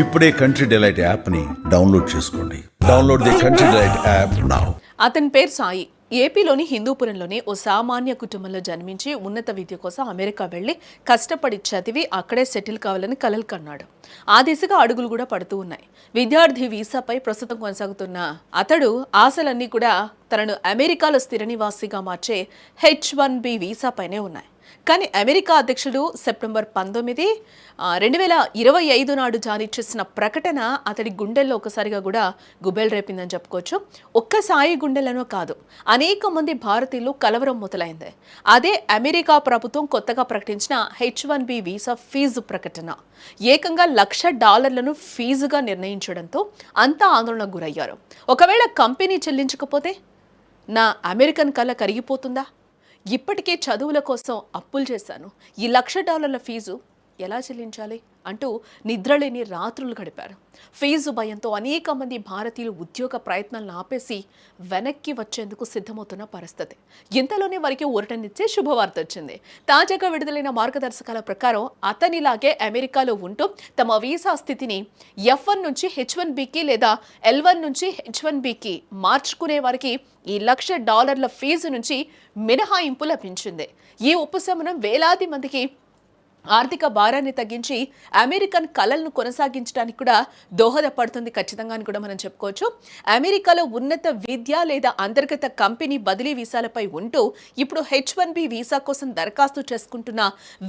ఇప్పుడే Country Delight యాప్ని download చేసుకోండి. Download the Country Delight app now అతని పేరు సాయి. ఏపీలోని హిందూపురంలోని ఓ సామాన్య కుటుంబంలో జన్మించి ఉన్నత విద్య కోసం అమెరికా వెళ్ళి కష్టపడి చదివి అక్కడే సెటిల్ కావాలని కలలు కన్నాడు. ఆ దిశగా అడుగులు కూడా పడుతూ ఉన్నాయి. విద్యార్థి వీసాపై ప్రస్తుతం కొనసాగుతున్న అతడు ఆశలన్నీ కూడా తనను అమెరికాలో స్థిర నివాసిగా మార్చే హెచ్ వన్ బి వీసాపైనే ఉన్నాయి. కానీ అమెరికా అధ్యక్షుడు సెప్టెంబర్ పంతొమ్మిది రెండు వేల ఇరవై ఐదు నాడు జారీ చేసిన ప్రకటన అతడి గుండెల్లో ఒకసారిగా కూడా గుబెల్ రేపిందని చెప్పుకోవచ్చు. ఒక్క సాయి గుండెలను కాదు అనేక మంది భారతీయులు కలవరం మొదలైంది. అదే అమెరికా ప్రభుత్వం కొత్తగా ప్రకటించిన H one B visa fee ప్రకటన. ఏకంగా లక్ష డాలర్లను ఫీజుగా నిర్ణయించడంతో అంతా ఆందోళనకు గురయ్యారు. ఒకవేళ కంపెనీ చెల్లించకపోతే నా అమెరికన్ కళ కరిగిపోతుందా? ఇప్పటికే చదువుల కోసం అప్పులు చేశాను. ఈ లక్ష డాలర్ల ఫీజు ఎలా చెల్లించాలి? అంటూ నిద్రలేని రాత్రులు గడిపారు. ఫీజు భయంతో అనేక మంది భారతీయులు ఉద్యోగ ప్రయత్నాలను ఆపేసి వెనక్కి వచ్చేందుకు సిద్ధమవుతున్న పరిస్థితి. ఇంతలోనే వారికి ఊరటనిచ్చే శుభవార్త వచ్చింది. తాజాగా విడుదలైన మార్గదర్శకాల ప్రకారం అతనిలాగే అమెరికాలో ఉంటూ తమ వీసా స్థితిని ఎఫ్ వన్ నుంచి హెచ్ వన్ బికి లేదా ఎల్ వన్ నుంచి హెచ్ వన్ బికి మార్చుకునే వారికి ఈ లక్ష డాలర్ల ఫీజు నుంచి మినహాయింపు లభించింది. ఈ ఉపశమనం వేలాది మందికి ఆర్థిక భారాన్ని తగ్గించి అమెరికన్ కళలను కొనసాగించడానికి కూడా దోహదపడుతుంది ఖచ్చితంగా అని కూడా మనం చెప్పుకోవచ్చు. అమెరికాలో ఉన్నత విద్య లేదా అంతర్గత కంపెనీ బదిలీ వీసాలపై ఉంటూ ఇప్పుడు హెచ్ వన్ బి వీసా కోసం దరఖాస్తు చేసుకుంటున్న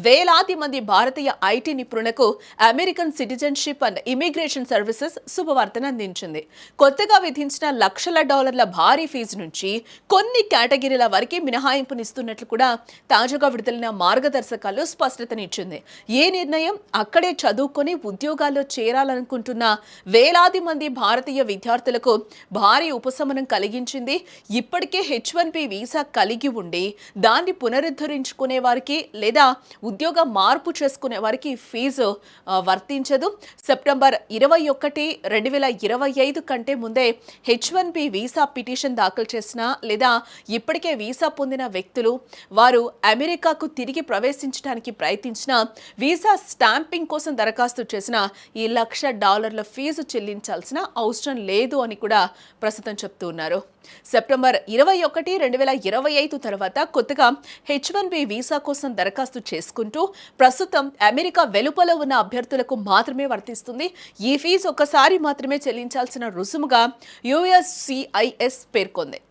వేలాది మంది భారతీయ ఐటీ నిపుణులకు American Citizenship and Immigration Services శుభవార్తను అందించింది. కొత్తగా విధించిన లక్షల డాలర్ల భారీ ఫీజు నుంచి కొన్ని కేటగిరీల వరకు మినహాయింపునిస్తున్నట్లు కూడా తాజాగా విడుదలైన మార్గదర్శకాలు స్పష్టతనిచ్చింది. ఏ నిర్ణయం అక్కడే చదువుకొని ఉద్యోగాల్లో చేరాలనుకుంటున్న వేలాది మంది భారతీయ విద్యార్థులకు భారీ ఉపశమనం కలిగించింది. ఇప్పటికే హెచ్ వన్ బి వీసా కలిగి ఉండి దాన్ని పునరుద్ధరించుకునే వారికి లేదా ఉద్యోగ మార్పు చేసుకునే వారికి ఫీజు వర్తించదు. సెప్టెంబర్ ఇరవై ఒకటి రెండు వేల ఇరవై ఐదు కంటే ముందే H one B visa petition దాఖలు చేసిన లేదా ఇప్పటికే వీసా పొందిన వ్యక్తులు వారు అమెరికాకు తిరిగి ప్రవేశించడానికి ప్రయత్నించిన వీసా స్టాంపింగ్ కోసం దరఖాస్తు చేసిన ఈ లక్ష డాలర్ల ఫీజు చెల్లించాల్సిన అవసరం లేదు అని కూడా ప్రస్తుతం చెప్తూ ఉన్నారు. సెప్టెంబర్ ఇరవై ఒకటి రెండు వేల ఇరవై ఐదు తర్వాత కొత్తగా హెచ్ వన్ బి వీసా కోసం దరఖాస్తు చేసుకుంటూ ప్రస్తుతం అమెరికా వెలుపల ఉన్న అభ్యర్థులకు మాత్రమే వర్తిస్తుంది. ఈ ఫీజు ఒక్కసారి మాత్రమే చెల్లించాల్సిన రుసుముగా యుఎస్సిఐఎస్ పేర్కొంది.